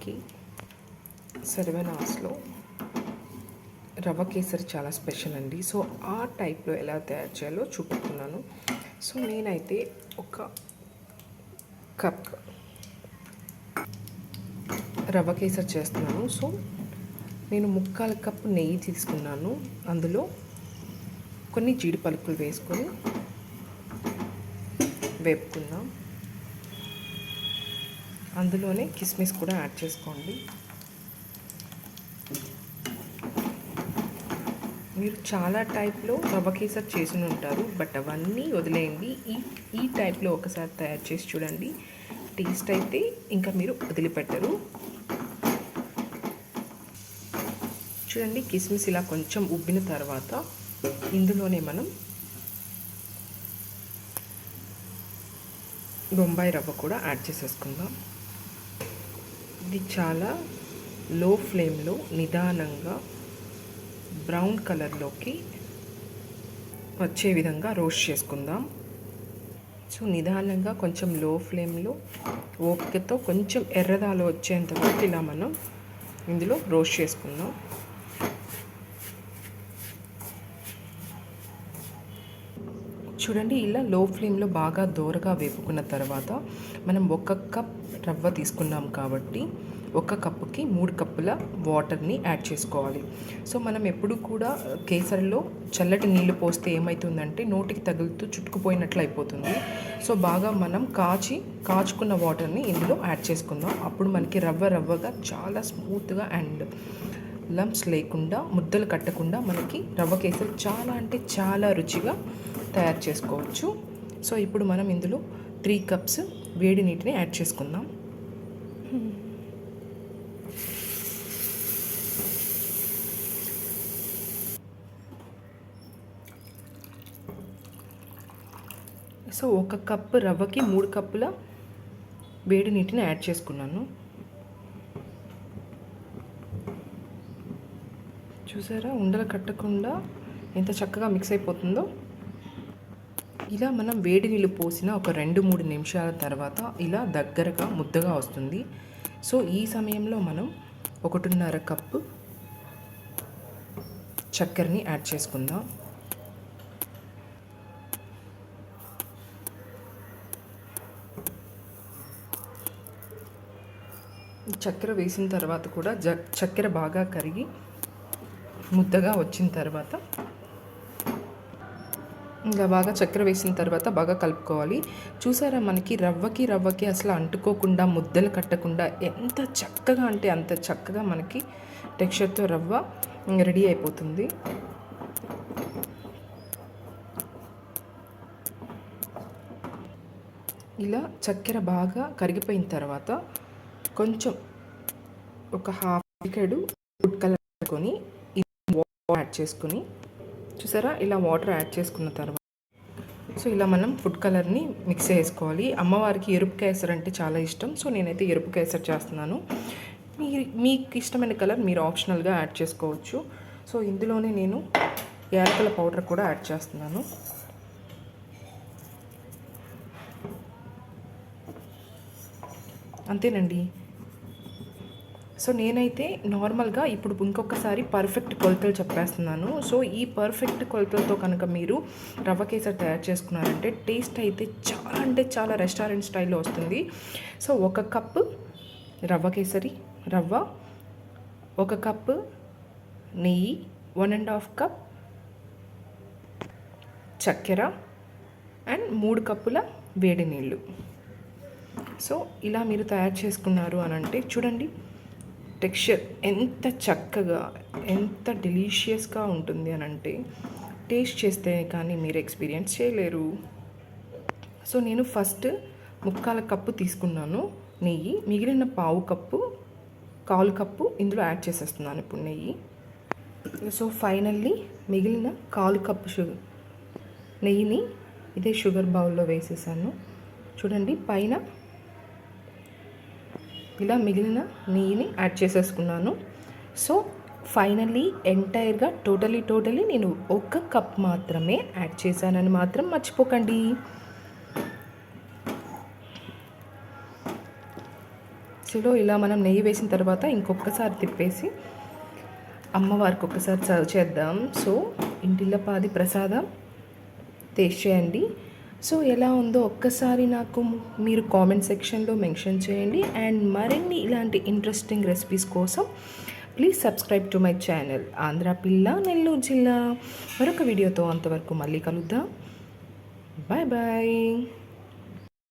మనకి సర్వనాస్లో రవ్వ కేసరి చాలా స్పెషల్ అండి. సో ఆ టైప్లో ఎలా తయారు చేయాలో చూపుతున్నాను సో నేనైతే ఒక కప్ రవ్వ కేసరి చేస్తున్నాను. సో నేను ముక్కాల కప్పు నెయ్యి తీసుకున్నాను. అందులో కొన్ని జీడి పలుకులు వేసుకొని వేపుకుందాం. అందులోనే కిస్మిస్ కూడా యాడ్ చేసుకోండి. మీరు చాలా టైప్లో రవ్వ కేసర్ చేసి ఉంటారు బట్ అవన్నీ వదిలేయండి. ఈ ఈ టైప్లో ఒకసారి తయారు చేసి చూడండి. టేస్ట్ అయితే ఇంకా మీరు వదిలిపెట్టరు. చూడండి కిస్మిస్ ఇలా కొంచెం ఉబ్బిన తర్వాత ఇందులోనే మనం బొంబాయి రవ్వ కూడా యాడ్ చేసేసుకుందాం. ఇది చాలా లో ఫ్లేమ్లో నిదానంగా బ్రౌన్ కలర్లోకి వచ్చే విధంగా రోస్ట్ చేసుకుందాం. సో నిదానంగా కొంచెం లో ఫ్లేమ్లో ఓపికతో కొంచెం ఎర్రదాలు వచ్చేంత వరకు ఇలా మనం ఇందులో రోస్ట్ చేసుకుందాం. చూడండి ఇలా లో ఫ్లేమ్లో బాగా దోరగా వేపుకున్న తర్వాత మనం ఒక కప్ రవ్వ తీసుకున్నాం కాబట్టి ఒక కప్పుకి మూడు కప్పుల వాటర్ని యాడ్ చేసుకోవాలి. సో మనం ఎప్పుడు కూడా కేసరిలో చల్లటి నీళ్ళు పోస్తే ఏమవుతుందంటే నోటికి తగులుతూ చుట్టుకుపోయినట్లు అయిపోతుంది. సో బాగా మనం కాచి కాచుకున్న వాటర్ని ఇందులో యాడ్ చేసుకుందాం. అప్పుడు మనకి రవ్వ రవ్వగా చాలా స్మూత్గా అండ్ లంప్స్ లేకుండా ముద్దలు కట్టకుండా మనకి రవ్వ కేసరి చాలా అంటే చాలా రుచిగా తయారు చేసుకోవచ్చు. సో ఇప్పుడు మనం ఇందులో త్రీ కప్స్ వేడి నీటిని యాడ్ చేసుకుందాం. సో ఒక కప్పు రవ్వకి మూడు కప్పుల వేడి నీటిని యాడ్ చేసుకున్నాను. చూసారా? ఉండలు కట్టకుండా ఎంత చక్కగా మిక్స్ అయిపోతుందో. ఇలా మనం వేడి నీళ్ళు పోసిన ఒక రెండు మూడు నిమిషాల తర్వాత ఇలా దగ్గరగా ముద్దగా వస్తుంది. సో ఈ సమయంలో మనం ఒకటిన్నర కప్పు చక్కెరని యాడ్ చేసుకుందాం. చక్కెర వేసిన తర్వాత కూడా జ చక్కెర బాగా కరిగి ముద్దగా వచ్చిన తర్వాత ఇంకా బాగా చక్కెర వేసిన తర్వాత బాగా కలుపుకోవాలి. చూసారా మనకి రవ్వకి రవ్వకి అసలు అంటుకోకుండా ముద్దలు కట్టకుండా ఎంత చక్కగా అంటే అంత చక్కగా మనకి టెక్స్చర్తో రవ్వ రెడీ అయిపోతుంది. ఇలా చక్కెర బాగా కరిగిపోయిన తర్వాత కొంచెం ఒక హాఫ్ టికెడు ఫుడ్ కలర్ పెట్టుకొని యాడ్ చేసుకొని చూసారా? ఇలా వాటర్ యాడ్ చేసుకున్న తర్వాత సో ఇలా మనం ఫుడ్ కలర్ని మిక్స్ చేసుకోవాలి. అమ్మవారికి ఎరుపు కేసర్ అంటే చాలా ఇష్టం. సో నేనైతే ఎరుపు కేసర్ చేస్తున్నాను. మీ మీకు ఇష్టమైన కలర్ మీరు ఆప్షనల్గా యాడ్ చేసుకోవచ్చు. సో ఇందులోనే నేను యాలకుల పౌడర్ కూడా యాడ్ చేస్తున్నాను. అంతేనండి. సో నేనైతే నార్మల్గా ఇప్పుడు ఇంకొకసారి పర్ఫెక్ట్ కొలతలు చెప్పేస్తున్నాను. సో ఈ పర్ఫెక్ట్ కొలతలతో కనుక మీరు రవ్వ కేసరి తయారు చేసుకున్నారంటే టేస్ట్ అయితే చాలా అంటే చాలా రెస్టారెంట్ స్టైల్లో వస్తుంది. సో ఒక కప్పు రవ్వ కేసరి రవ్వ ఒక కప్పు నెయ్యి వన్ అండ్ హాఫ్ కప్ చక్కెర అండ్ మూడు కప్పుల వేడి నీళ్ళు. సో ఇలా మీరు తయారు చేసుకున్నారు అని అంటే చూడండి టెక్స్చర్ ఎంత చక్కగా ఎంత డెలీషియస్గా ఉంటుంది అని అంటే టేస్ట్ చేస్తే కానీ మీరు ఎక్స్పీరియన్స్ చేయలేరు. సో నేను ఫస్ట్ ముక్కాల కప్పు తీసుకున్నాను నెయ్యి మిగిలిన పావు కప్పు కాలు కప్పు ఇందులో యాడ్ చేసేస్తున్నాను ఇప్పుడు నెయ్యి. సో ఫైనల్లీ మిగిలిన కాలు కప్పు షుగర్ నెయ్యిని ఇదే షుగర్ బౌల్లో వేసేసాను. చూడండి పైన ఇలా మిగిలిన నెయ్యిని యాడ్ చేసేసుకున్నాను. సో ఫైనల్లీ ఎంటైర్గా టోటలీ టోటలీ నేను ఒక కప్ మాత్రమే యాడ్ చేశానని మాత్రం మర్చిపోకండి. సో ఇలా మనం నెయ్యి వేసిన తర్వాత ఇంకొకసారి తిప్పేసి అమ్మవారికి ఒక్కసారి సర్వ్ చేద్దాం. సో ఇంటిల్లపాది ప్రసాదం. టేస్ట్ చేయండి. సో ఎలా ఉందో ఒక్కసారి నాకు మీరు కామెంట్ సెక్షన్లో మెన్షన్ చేయండి అండ్ మరిన్ని ఇలాంటి ఇంట్రెస్టింగ్ రెసిపీస్ కోసం please subscribe to my channel. Andhra పిల్ల నెల్లూరు జిల్లా. మరొక వీడియోతో అంతవరకు మళ్ళీ కలుద్దాం. Bye bye.